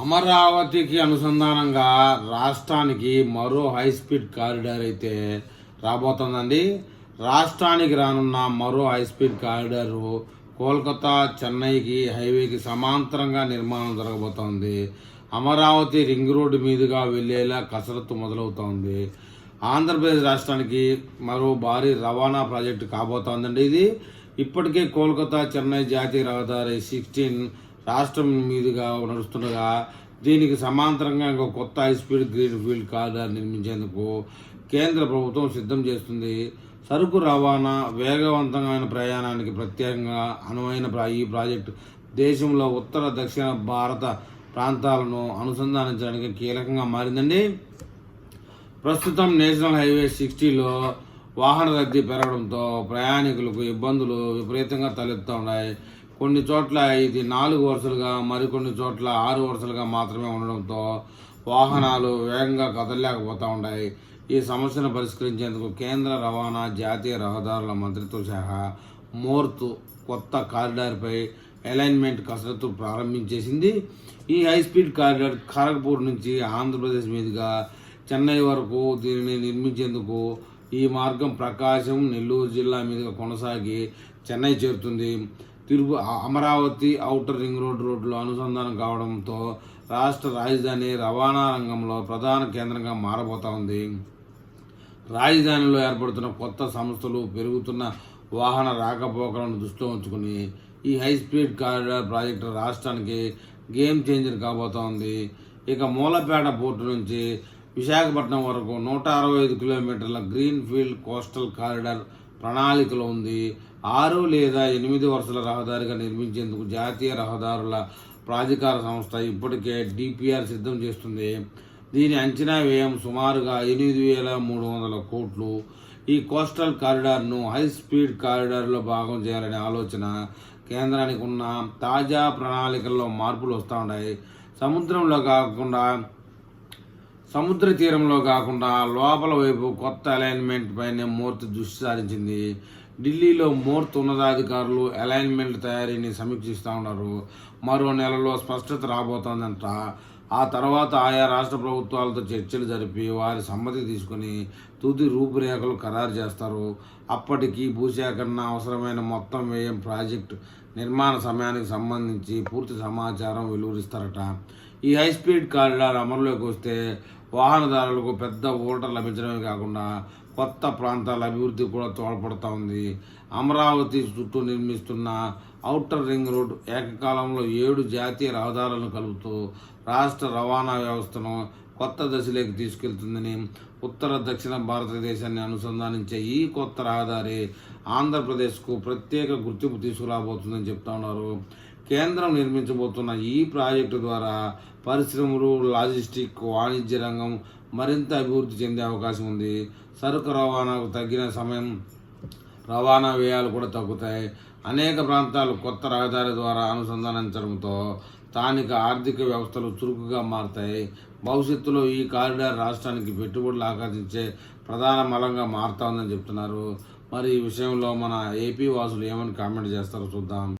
అమరావతికి అనుసంధానంగా రాష్ట్రానికి మరో హై స్పీడ్ కారిడార్ అయితే రాబోతోందండి. రాష్ట్రానికి రానున్న మరో హై స్పీడ్ కారిడార్ కోల్కతా చెన్నైకి హైవేకి సమాంతరంగా నిర్మాణం జరగబోతోంది. అమరావతి రింగ్ రోడ్డు మీదుగా వెళ్ళేలా కసరత్తు మొదలవుతోంది. ఆంధ్రప్రదేశ్ రాష్ట్రానికి మరో భారీ రవాణా ప్రాజెక్టు కాబోతోందండి ఇది. ఇప్పటికే కోల్కతా చెన్నై జాతీయ రహదారి సిక్స్టీన్ రాష్ట్రం మీదుగా నడుస్తుండగా దీనికి సమాంతరంగా ఇంకో కొత్త high speed green field corridor నిర్మించేందుకు కేంద్ర ప్రభుత్వం సిద్ధం చేస్తుంది. సరుకు రవాణా వేగవంతమైన ప్రయాణానికి ప్రత్యేకంగా అనువైన ప్రా- ఈ ప్రాజెక్టు దేశంలో ఉత్తర దక్షిణ భారత ప్రాంతాలను అనుసంధానించడానికి కీలకంగా మారిందండి. ప్రస్తుతం నేషనల్ హైవే సిక్స్టీలో వాహన రద్దీ పెరగడంతో ప్రయాణికులకు ఇబ్బందులు విపరీతంగా తలెత్తున్నాయి కొన్ని చోట్ల ఇది నాలుగు వరుసలుగా మరికొన్ని చోట్ల ఆరు వరుసలుగా మాత్రమే ఉండడంతో వాహనాలు వేగంగా కదలలేకపోతూ ఉన్నాయి ఈ సమస్యను పరిష్కరించేందుకు కేంద్ర రవాణా జాతీయ రహదారుల మంత్రిత్వ శాఖ మోర్తు కొత్త కారిడార్పై అలైన్మెంట్ కసరత్తు ప్రారంభించేసింది. ఈ హై స్పీడ్ కారిడార్ ఖరగ్పూర్ నుంచి ఆంధ్రప్రదేశ్ మీదుగా చెన్నై వరకు దీనిని నిర్మించేందుకు ఈ మార్గం ప్రకాశం నెల్లూరు జిల్లా మీదుగా కొనసాగి చెన్నై చేరుతుంది. తిరుగు అమరావతి ఔటర్ రింగ్ రోడ్ రోడ్లో అనుసంధానం కావడంతో రాష్ట్ర రాజధాని రవాణా రంగంలో ప్రధాన కేంద్రంగా మారబోతా ఉంది. రాజధానిలో ఏర్పడుతున్న కొత్త సంస్థలు పెరుగుతున్న వాహన రాకపోకలను దృష్టిలో ఉంచుకుని ఈ హై స్పీడ్ కారిడార్ ప్రాజెక్టు రాష్ట్రానికి గేమ్ చేంజర్ కాబోతోంది ఇక మూలపేట పోర్టు నుంచి విశాఖపట్నం వరకు నూట అరవై ఐదు కిలోమీటర్ల గ్రీన్ ఫీల్డ్ కోస్టల్ కారిడార్ ప్రణాళికలో ఉంది. ఆరు లేదా ఎనిమిది వరుసల రహదారిగా నిర్మించేందుకు జాతీయ రహదారుల ప్రాధికార సంస్థ ఇప్పటికే డిపిఆర్ సిద్ధం చేస్తుంది. దీని అంచనా వ్యయం సుమారుగా ఎనిమిది వేల మూడు వందల కోట్లు. ఈ కోస్టల్ కారిడార్ను హై స్పీడ్ కారిడార్లో భాగం చేయాలనే ఆలోచన కేంద్రానికి ఉన్న తాజా ప్రణాళికల్లో మార్పులు వస్తూ ఉన్నాయి. సముద్రంలో కాకుండా సముద్ర తీరంలో కాకుండా లోపల వైపు కొత్త అలైన్మెంట్ పైనే మూర్తి దృష్టి సారించింది. ఢిల్లీలో మూర్తి ఉన్నతాధికారులు అలైన్మెంట్ తయారీని సమీక్షిస్తూ ఉన్నారు. మరో నెలలో స్పష్టత రాబోతోందంట. ఆ తర్వాత ఆయా రాష్ట్ర ప్రభుత్వాలతో చర్చలు జరిపి వారి సమ్మతి తీసుకుని తుది రూపురేఖలు ఖరారు చేస్తారు. అప్పటికి భూసేకరణ అవసరమైన మొత్తం వ్యయం ప్రాజెక్టు నిర్మాణ సమయానికి సంబంధించి పూర్తి సమాచారం వెలువరిస్తారట. ఈ హైస్పీడ్ కారిడార్ అమల్లోకి వస్తే వాహనదారులకు పెద్ద ఊరట లభించడమే కాకుండా కొత్త ప్రాంతాల అభివృద్ధి కూడా తోడ్పడుతూ ఉంది. అమరావతి చుట్టూ నిర్మిస్తున్న ఔటర్ రింగ్ రోడ్ ఏకకాలంలో ఏడు జాతీయ రహదారులను కలుపుతూ రాష్ట్ర రవాణా వ్యవస్థను కొత్త దశలోకి తీసుకెళ్తుందని ఉత్తర దక్షిణ భారతదేశాన్ని అనుసంధానించే ఈ కొత్త రహదారి ఆంధ్రప్రదేశ్కు ప్రత్యేక గుర్తింపు తీసుకురాబోతుందని చెప్తా ఉన్నారు. కేంద్రం నిర్మించబోతున్న ఈ ప్రాజెక్టు ద్వారా పరిశ్రమలు లాజిస్టిక్ వాణిజ్య రంగం మరింత అభివృద్ధి చెందే అవకాశం ఉంది. సరుకు రవాణాకు తగ్గిన సమయం రవాణా వ్యయాలు కూడా తగ్గుతాయి. అనేక ప్రాంతాలు కొత్త రహదారి ద్వారా అనుసంధానించడంతో స్థానిక ఆర్థిక వ్యవస్థలు చురుకుగా మారుతాయి. భవిష్యత్తులో ఈ కారిడార్ రాష్ట్రానికి పెట్టుబడులు ఆకర్షించే ప్రధాన మలంగా మారుతా ఉందని చెప్తున్నారు. మరి ఈ విషయంలో మన ఏపీ వాసులు ఏమని కామెంట్ చేస్తారో చూద్దాం.